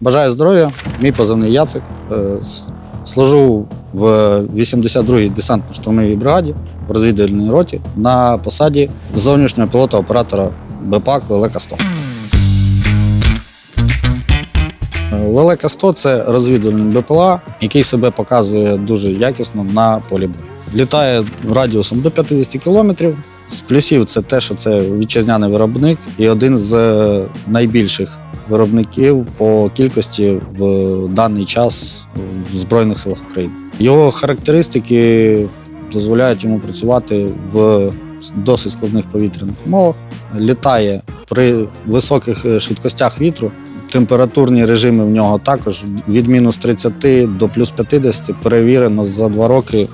Бажаю здоров'я, мій позивний Яцик. Е, Служу в 82-й десантно-штурмовій бригаді в розвідувальній роті на посаді зовнішнього пілота оператора БПАК Лелека 100. Лелека 100 це розвідувальний БПЛА, який себе показує дуже якісно на полі бою. Літає радіусом до 50 кілометрів. З плюсів це те, що це вітчизняний виробник і один з е, найбільших виробників по кількості в даний час в Збройних силах України. Його характеристики дозволяють йому працювати в досить складних повітряних умовах. Літає при високих е, швидкостях вітру. Температурні режими в нього також від мінус 30 до плюс 50 перевірено за два роки.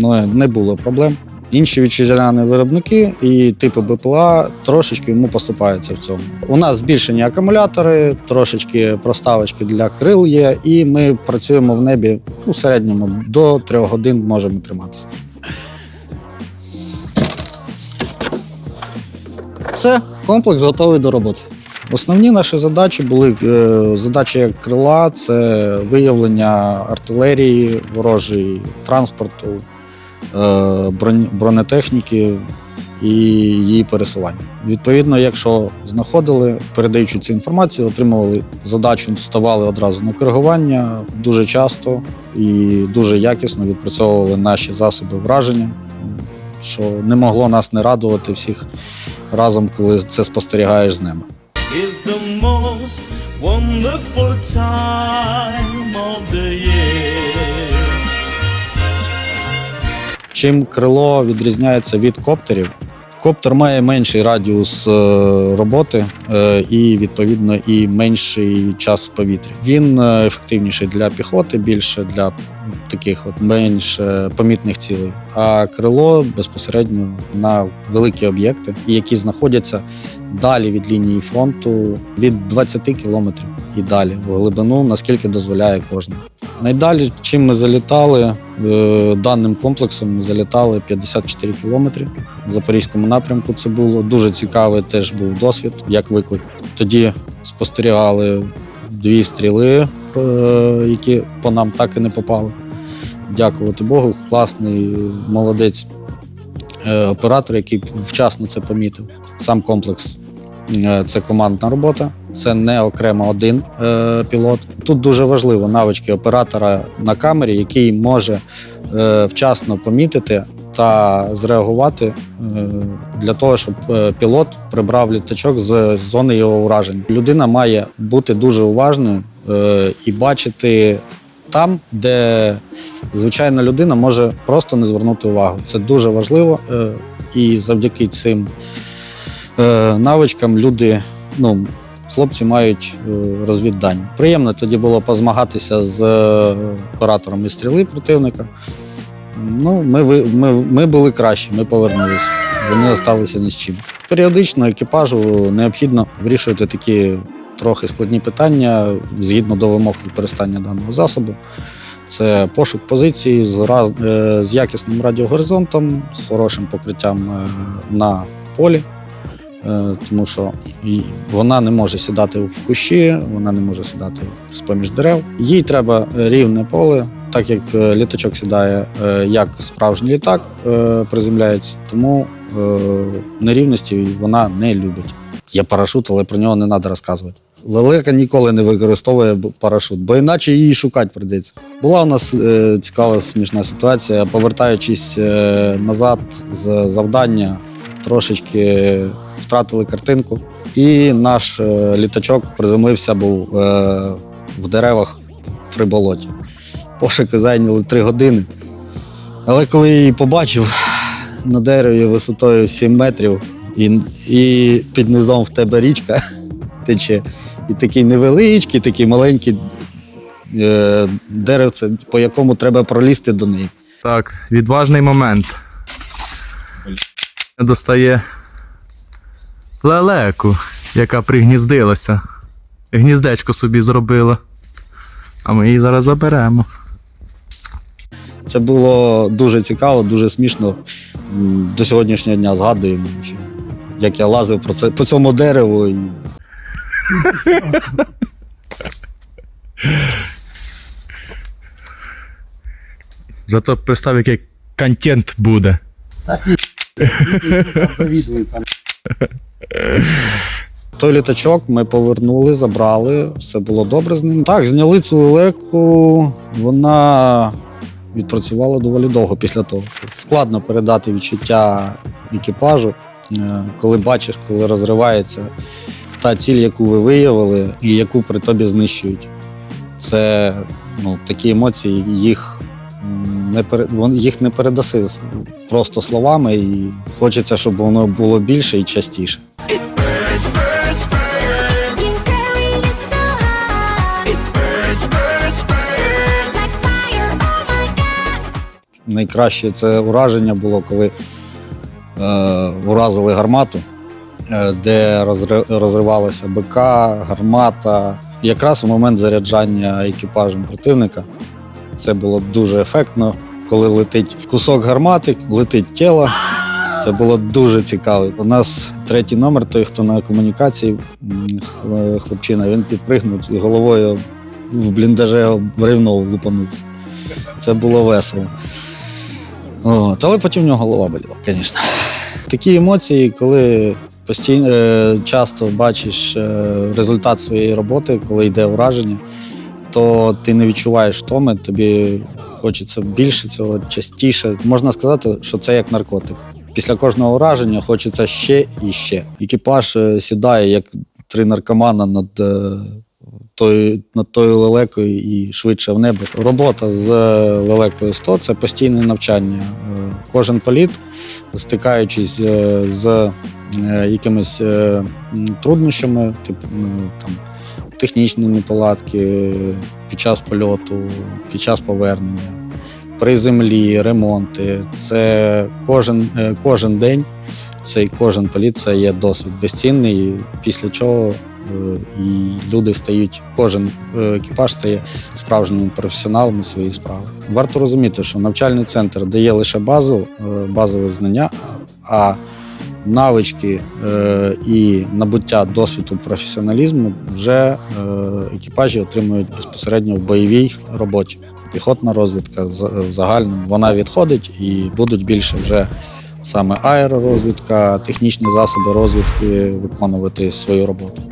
Ну, не було проблем. Інші вітчизняні виробники і типи БПЛА трошечки йому поступаються в цьому. У нас збільшені акумулятори, трошечки проставочки для крил є, і ми працюємо в небі у середньому до 3 годин можемо триматися. Все, комплекс готовий до роботи. Основні наші задачі були е, задачі як крила це виявлення артилерії, ворожої транспорту, бронетехніки і її пересування. Відповідно, якщо знаходили, передаючи цю інформацію, отримували задачу, вставали одразу на коригування дуже часто і дуже якісно відпрацьовували наші засоби враження, що не могло нас не радувати всіх разом, коли це спостерігаєш з неба. is the wonderful time of the year. Чим крило відрізняється від коптерів? Коптер має менший радіус е, роботи е, і, відповідно, і менший час в повітрі. Він е, ефективніший для піхоти, більше для таких от менш помітних цілей. А крило безпосередньо на великі об'єкти, які знаходяться далі від лінії фронту від 20 кілометрів і далі в глибину, наскільки дозволяє кожен. Найдалі, чим ми залітали, е, даним комплексом ми залітали 54 кілометри. В Запорізькому напрямку це було дуже цікавий теж був досвід, як виклик. Тоді спостерігали дві стріли, е, які по нам так і не попали. Дякувати Богу, класний молодець е, оператор, який вчасно це помітив. Сам комплекс це командна робота, це не окремо один е, пілот. Тут дуже важливо навички оператора на камері, який може е, вчасно помітити та зреагувати е, для того, щоб е, пілот прибрав літачок з зони його ураження. Людина має бути дуже уважною е, і бачити там, де звичайна людина може просто не звернути увагу. Це дуже важливо, е, і завдяки цим е, навичкам люди, ну, хлопці мають е, розвіддані. Приємно тоді було позмагатися з е, оператором із стріли противника. Ну, ми, ми, ми були кращі, ми повернулися. Вони залишилися ні з чим. Періодично екіпажу необхідно вирішувати такі трохи складні питання згідно до вимог використання даного засобу. Це пошук позиції з, раз, е, з якісним радіогоризонтом, з хорошим покриттям на полі, тому що вона не може сідати в кущі, вона не може сідати з-поміж дерев. Їй треба рівне поле, так як е, літачок сідає е, як справжній літак, е, приземляється, тому е, нерівності вона не любить. Є парашут, але про нього не треба розказувати. Лелека ніколи не використовує парашут, бо іначе її шукати прийдеться. Була у нас е, цікава смішна ситуація. Повертаючись е, назад з завдання, трошечки втратили картинку, і наш е, літачок приземлився був е, в деревах при болоті. Пошуки зайняли три години. Але коли я її побачив на дереві висотою 7 метрів, і, і під низом в тебе річка тече, і такий невеличкий, такий маленький е, деревце, по якому треба пролізти до неї. Так, відважний момент достає лелеку, яка пригніздилася. Гніздечко собі зробила. А ми її зараз заберемо. Це було дуже цікаво, дуже смішно. До сьогоднішнього дня згадуємо, як я лазив про це, по цьому дереву. І... Зато представ, який контент буде. Так, той літачок ми повернули, забрали, все було добре з ним. Так, зняли цю лелеку, вона відпрацювала доволі довго після того. Складно передати відчуття екіпажу, е, коли бачиш, коли розривається та ціль, яку ви виявили, і яку при тобі знищують. Це ну, такі емоції, їх не пере- їх не передаси просто словами, і хочеться, щоб воно було більше і частіше. Найкраще це ураження було, коли е, уразили гармату, е, де розри- розривалася БК, гармата. Якраз у момент заряджання екіпажем противника це було дуже ефектно. Коли летить кусок гармати, летить тіло. Це було дуже цікаво. У нас третій номер, той, хто на комунікації, хлопчина, він підпригнув і головою в бліндаже бревно лупанувся. Це було весело. От, але потім в нього голова боліла, звісно. Такі емоції, коли постійно е, часто бачиш е, результат своєї роботи, коли йде ураження, то ти не відчуваєш втоми, тобі хочеться більше цього, частіше. Можна сказати, що це як наркотик. Після кожного ураження хочеться ще і ще. Екіпаж е, сідає як три наркомана над е, тою, над тою лелекою і швидше в небо. Робота з е, лелекою 100 це постійне навчання. Кожен політ, стикаючись з якимись труднощами, типу там, технічні неполадки під час польоту, під час повернення, при землі, ремонти. Це кожен, е, кожен день, цей кожен політ це є досвід безцінний, після чого е, і люди стають, кожен е, екіпаж стає справжніми професіоналами своєї справи. Варто розуміти, що навчальний центр дає лише базу, базове знання, а навички е, і набуття досвіду професіоналізму вже е, екіпажі отримують безпосередньо в бойовій роботі. Піхотна розвідка в за- загальному вона відходить і будуть більше вже саме аеророзвідка, технічні засоби розвідки виконувати свою роботу.